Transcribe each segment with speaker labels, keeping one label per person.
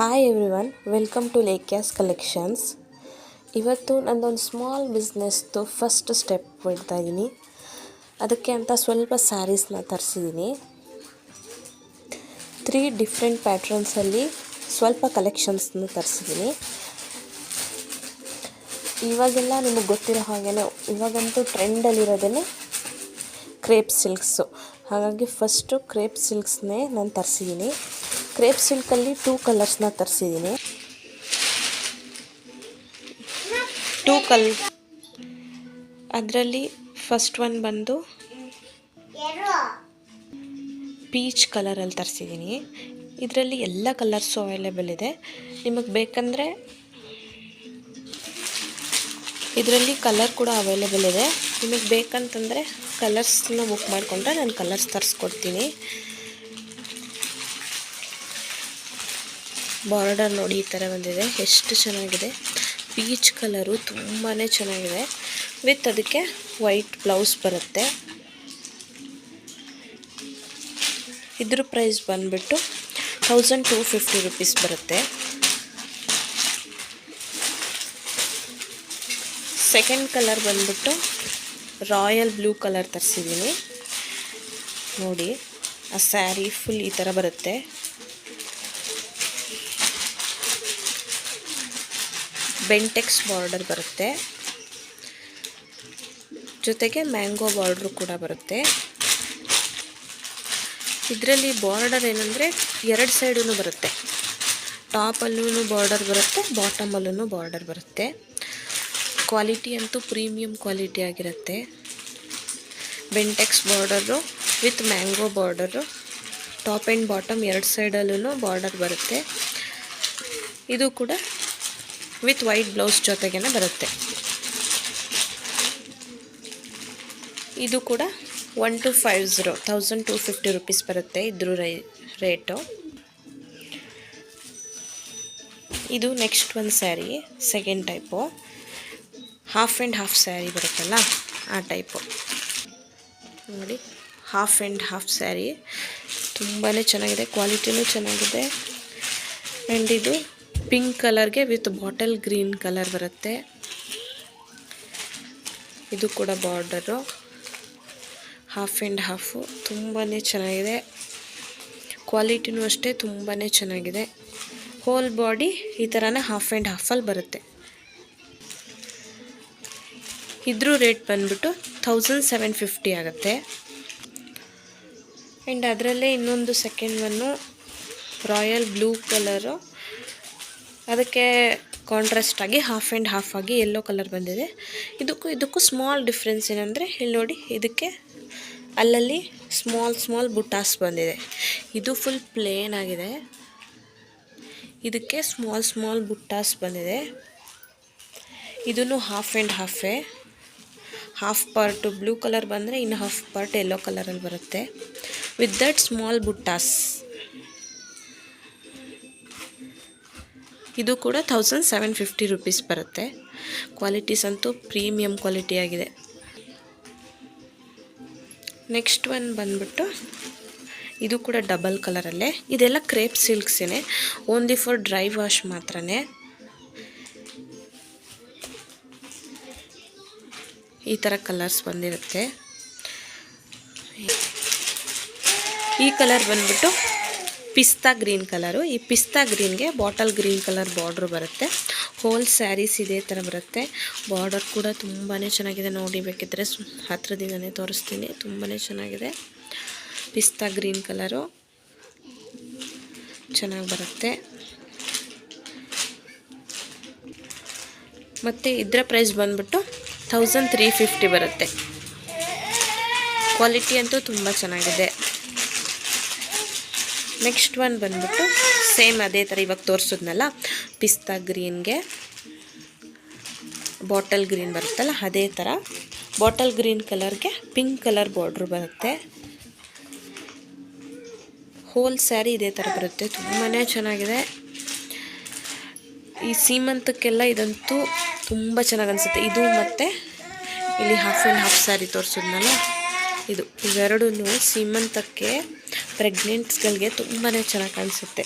Speaker 1: Hi everyone welcome to ಲೇಕ್ ಕ್ಯಾಸ್ collections ಇವತ್ತು ನಂದೊಂದು ಸ್ಮಾಲ್ ಬಿಸ್ನೆಸ್ದು ಫಸ್ಟ್ ಸ್ಟೆಪ್ ಇದ್ದೀನಿ ಅದಕ್ಕೆ ಅಂತ ಸ್ವಲ್ಪ ಸ್ಯಾರೀಸ್ನ ತರಿಸಿದ್ದೀನಿ ತ್ರೀ ಡಿಫ್ರೆಂಟ್ ಪ್ಯಾಟ್ರನ್ಸಲ್ಲಿ ಸ್ವಲ್ಪ ಕಲೆಕ್ಷನ್ಸ್ನ ತರಿಸಿದ್ದೀನಿ ಇವಾಗೆಲ್ಲ ನಿಮಗೆ ಗೊತ್ತಿರೋ ಹಾಗೆ ಇವಾಗಂತೂ ಟ್ರೆಂಡಲ್ಲಿರೋದೇ ಕ್ರೇಪ್ ಸಿಲ್ಕ್ಸು ಹಾಗಾಗಿ ಫಸ್ಟು ಕ್ರೇಪ್ ಸಿಲ್ಕ್ಸ್ನೇ ನಾನು ತರಿಸಿದ್ದೀನಿ ಕ್ರೇಪ್ ಸಿಲ್ಕಲ್ಲಿ ಟೂ ಕಲರ್ಸ್ನ ತರಿಸಿದ್ದೀನಿ. ಟೂ ಕಲ್ ಅದರಲ್ಲಿ ಫಸ್ಟ್ ಒನ್ ಬಂದು ಪೀಚ್ ಕಲರಲ್ಲಿ ತರಿಸಿದ್ದೀನಿ. ಇದರಲ್ಲಿ ಎಲ್ಲ ಕಲರ್ಸು ಅವೈಲೇಬಲ್ ಇದೆ. ನಿಮಗೆ ಬೇಕಂದರೆ ಇದರಲ್ಲಿ ಕಲರ್ ಕೂಡ ಅವೈಲೇಬಲ್ ಇದೆ. ನಿಮಗೆ ಬೇಕಂತಂದರೆ ಕಲರ್ಸ್ನ ಬುಕ್ ಮಾಡಿಕೊಂಡ್ರೆ ನಾನು ಕಲರ್ಸ್ ತರಿಸ್ಕೊಡ್ತೀನಿ. ಬಾರ್ಡರ್ ನೋಡಿ ಈ ಥರ ಬಂದಿದೆ. ಎಷ್ಟು ಚೆನ್ನಾಗಿದೆ. ಪೀಚ್ ಕಲರು ತುಂಬಾ ಚೆನ್ನಾಗಿದೆ. ವಿತ್ ಅದಕ್ಕೆ ವೈಟ್ ಬ್ಲೌಸ್ ಬರುತ್ತೆ. ಇದ್ರ ಪ್ರೈಸ್ ಬಂದುಬಿಟ್ಟು ತೌಸಂಡ್ ಟೂ ಫಿಫ್ಟಿ ರುಪೀಸ್ ಬರುತ್ತೆ. ಸೆಕೆಂಡ್ ಕಲರ್ ಬಂದ್ಬಿಟ್ಟು ರಾಯಲ್ ಬ್ಲೂ ಕಲರ್ ತರಿಸಿದ್ದೀನಿ ನೋಡಿ, ಆ ಸ್ಯಾರಿ ಫುಲ್ ಈ ಥರ ಬರುತ್ತೆ. ಬೆಂಟೆಕ್ಸ್ ಬಾರ್ಡರ್ ಬರುತ್ತೆ. ಜೊತೆಗೆ ಮ್ಯಾಂಗೋ ಬಾರ್ಡ್ರು ಕೂಡ ಬರುತ್ತೆ. ಇದರಲ್ಲಿ ಬಾರ್ಡರ್ ಏನಂದರೆ ಎರಡು ಸೈಡೂ ಬರುತ್ತೆ. ಟಾಪಲ್ಲೂ ಬಾರ್ಡರ್ ಬರುತ್ತೆ ಬಾಟಮಲ್ಲೂ ಬಾರ್ಡರ್ ಬರುತ್ತೆ. ಕ್ವಾಲಿಟಿ ಅಂತೂ ಪ್ರೀಮಿಯಂ ಕ್ವಾಲಿಟಿ ಆಗಿರುತ್ತೆ. Bentex border with mango border top and bottom ಎರಡು ಸೈಡಲ್ಲೂ ಬಾರ್ಡರ್ ಬರುತ್ತೆ. ಇದು ಕೂಡ ವಿತ್ ವೈಟ್ ಬ್ಲೌಸ್ ಜೊತೆಗೇ ಬರುತ್ತೆ. ಇದು ಕೂಡ one two five zero, thousand two fifty rupees ಬರುತ್ತೆ ಇದ್ರ ರೈ, ರೇಟು. ಇದು ನೆಕ್ಸ್ಟ್ ಒಂದು sari, second type. Half and half sari ಬರುತ್ತಲ್ಲ ಆ ಟೈಪು. ನೋಡಿ, ಹಾಫ್ ಆ್ಯಂಡ್ ಹಾಫ್ ಸ್ಯಾರಿ. ತುಂಬಾ ಚೆನ್ನಾಗಿದೆ, ಕ್ವಾಲಿಟಿನೂ ಚೆನ್ನಾಗಿದೆ. ಆ್ಯಂಡ್ ಇದು ಪಿಂಕ್ ಕಲರ್ಗೆ ವಿತ್ ಬಾಟಲ್ ಗ್ರೀನ್ ಕಲರ್ ಬರುತ್ತೆ. ಇದು ಕೂಡ ಬಾರ್ಡರು. Half and half. ತುಂಬಾ ಚೆನ್ನಾಗಿದೆ. ಕ್ವಾಲಿಟಿನೂ ಅಷ್ಟೇ ತುಂಬಾ ಚೆನ್ನಾಗಿದೆ. ಹೋಲ್ ಬಾಡಿ ಈ ಥರನೇ ಹಾಫ್ ಆ್ಯಂಡ್ ಹಾಫಲ್ಲಿ ಬರುತ್ತೆ. ಇದ್ರ ರೇಟ್ ಬಂದ್ಬಿಟ್ಟು ಥೌಸಂಡ್ ಸೆವೆನ್ ಫಿಫ್ಟಿ ಆಗುತ್ತೆ. ಆ್ಯಂಡ್ ಅದರಲ್ಲೇ ಇನ್ನೊಂದು second one royal blue colour. ಅದಕ್ಕೆ ಕಾಂಟ್ರಾಸ್ಟ್ ಆಗಿ ಹಾಫ್ ಆ್ಯಂಡ್ ಹಾಫ್ ಆಗಿ ಎಲ್ಲೋ ಕಲರ್ ಬಂದಿದೆ. ಇದಕ್ಕೂ ಇದಕ್ಕೂ ಸ್ಮಾಲ್ ಡಿಫ್ರೆನ್ಸ್ ಏನಂದರೆ, ಇಲ್ಲಿ ನೋಡಿ, ಇದಕ್ಕೆ ಅಲ್ಲಲ್ಲಿ ಸ್ಮಾಲ್ ಸ್ಮಾಲ್ ಬುಟಾಸ್ ಬಂದಿದೆ. ಇದು ಫುಲ್ ಪ್ಲೇನ್ ಆಗಿದೆ. ಇದಕ್ಕೆ ಸ್ಮಾಲ್ ಸ್ಮಾಲ್ ಬುಟ್ಟಾಸ್ ಬಂದಿದೆ. ಇದೂ ಹಾಫ್ ಆ್ಯಂಡ್ ಹಾಫೇ ಹಾಫ್ ಪಾರ್ಟು ಬ್ಲೂ ಕಲರ್ ಬಂದರೆ ಇನ್ನು ಹಾಫ್ ಪಾರ್ಟ್ ಯೆಲ್ಲೋ ಕಲರಲ್ಲಿ ಬರುತ್ತೆ. With that small ಬುಟ್ಟಾಸ್. ಇದು ಕೂಡ ಥೌಸಂಡ್ ಸೆವೆನ್ ಫಿಫ್ಟಿ ರುಪೀಸ್ ಬರುತ್ತೆ. ಕ್ವಾಲಿಟೀಸ್ ಅಂತೂ ಪ್ರೀಮಿಯಂ ಕ್ವಾಲಿಟಿ ಆಗಿದೆ. ನೆಕ್ಸ್ಟ್ ಒನ್ ಬಂದ್ಬಿಟ್ಟು ಇದು ಕೂಡ ಡಬಲ್ ಕಲರಲ್ಲೇ ಇದೆಲ್ಲ ಕ್ರೇಪ್ ಸಿಲ್ಕ್ಸೇ ಓನ್ಲಿ ಫಾರ್ ಡ್ರೈ ವಾಶ್ ಮಾತ್ರ ಈ ಥರ ಕಲರ್ಸ್ ಬಂದಿರುತ್ತೆ. ಈ ಕಲರ್ ಬಂದ್ಬಿಟ್ಟು ಪಿಸ್ತಾ ಗ್ರೀನ್ ಕಲರು. ಈ ಪಿಸ್ತಾ ಗ್ರೀನ್ಗೆ ಬಾಟಲ್ ಗ್ರೀನ್ ಕಲರ್ ಬಾರ್ಡ್ರ್ ಬರುತ್ತೆ. ಹೋಲ್ ಸ್ಯಾರೀಸ್ ಇದೇ ಥರ ಬರುತ್ತೆ. ಬಾರ್ಡರ್ ಕೂಡ ತುಂಬಾ ಚೆನ್ನಾಗಿದೆ. ನೋಡಿ ಬೇಕಿದ್ದರೆ ಹತ್ರದಿಂದನೇ ತೋರಿಸ್ತೀನಿ. ತುಂಬಾ ಚೆನ್ನಾಗಿದೆ. ಪಿಸ್ತಾ ಗ್ರೀನ್ ಕಲರು. ಚೆನ್ನಾಗಿ ಬರುತ್ತೆ. ಮತ್ತು ಇದರ ಪ್ರೈಸ್ ಬಂದ್ಬಿಟ್ಟು ಥೌಸಂಡ್ ತ್ರೀ ಫಿಫ್ಟಿ ಬರುತ್ತೆ. ಕ್ವಾಲಿಟಿ ಅಂತೂ ತುಂಬ ಚೆನ್ನಾಗಿದೆ. ನೆಕ್ಸ್ಟ್ ಒನ್ ಬಂದ್ಬಿಟ್ಟು ಸೇಮ್ ಅದೇ ಥರ ಇವಾಗ ತೋರಿಸಿದ್ನಲ್ಲ, ಪಿಸ್ತಾ ಗ್ರೀನ್ಗೆ ಬಾಟಲ್ ಗ್ರೀನ್ ಬರುತ್ತಲ್ಲ, ಅದೇ ಥರ ಬಾಟಲ್ ಗ್ರೀನ್ ಕಲರ್ಗೆ ಪಿಂಕ್ ಕಲರ್ ಬಾರ್ಡ್ರ್ ಬರುತ್ತೆ. ಹೋಲ್ ಸ್ಯಾರಿ ಇದೇ ಥರ ಬರುತ್ತೆ ತುಂಬಾ ಚೆನ್ನಾಗಿದೆ. ಈ ಸೀಮಂತಕ್ಕೆಲ್ಲ ಇದಂತೂ ತುಂಬ ಚೆನ್ನಾಗಿ ಅನಿಸುತ್ತೆ. ಇದು ಮತ್ತು ಇಲ್ಲಿ ಹಾಫ್ ಆ್ಯಂಡ್ ಹಾಫ್ ಸ್ಯಾರಿ ತೋರಿಸಿದ್ನಲ್ಲ, ಇದು ಇವೆರಡೂ ಸೀಮಂತಕ್ಕೆ ಪ್ರೆಗ್ನೆಂಟ್ಸ್ಗಳಿಗೆ ತುಂಬಾ ಚೆನ್ನಾಗಿ ಕಾಣಿಸುತ್ತೆ.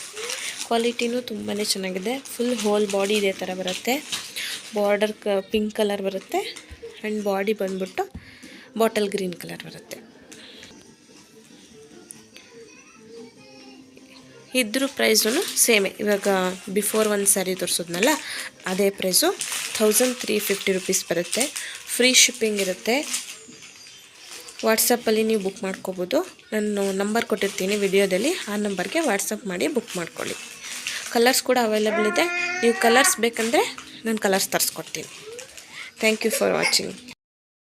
Speaker 1: ಕ್ವಾಲಿಟಿನೂ ತುಂಬಾ ಚೆನ್ನಾಗಿದೆ. ಫುಲ್ ಹೋಲ್ ಬಾಡಿ ಇದೇ ಥರ ಬರುತ್ತೆ. ಬಾರ್ಡರ್ ಕ, ಪಿಂಕ್ ಕಲರ್ ಬರುತ್ತೆ. ಆ್ಯಂಡ್ ಬಾಡಿ ಬಂದ್ಬಿಟ್ಟು ಬಾಟಲ್ ಗ್ರೀನ್ ಕಲರ್ ಬರುತ್ತೆ. ಇದ್ರ ಪ್ರೈಸೂ ಸೇಮೆ. ಇವಾಗ ಬಿಫೋರ್ ಒಂದು ಸ್ಯಾರಿ ತೋರಿಸಿದ್ನಲ್ಲ, ಅದೇ price. Thousand three fifty rupees ಬರುತ್ತೆ. ಫ್ರೀ ಶಿಪ್ಪಿಂಗ್ ಇರುತ್ತೆ. ವಾಟ್ಸಪ್ಪಲ್ಲಿ ನೀವು ಬುಕ್ ಮಾಡ್ಕೋಬೋದು. ನಾನು ನಂಬರ್ ಕೊಟ್ಟಿರ್ತೀನಿ ವಿಡಿಯೋದಲ್ಲಿ. ಆ ನಂಬರ್ಗೆ ವಾಟ್ಸಪ್ ಮಾಡಿ ಬುಕ್ ಮಾಡ್ಕೊಳ್ಳಿ. ಕಲರ್ಸ್ ಕೂಡ ಅವೈಲೇಬಲ್ ಇದೆ. ನೀವು ಕಲರ್ಸ್ ಬೇಕಂದರೆ ನಾನು colours ತರಿಸ್ಕೊಡ್ತೀನಿ. Thank you for watching.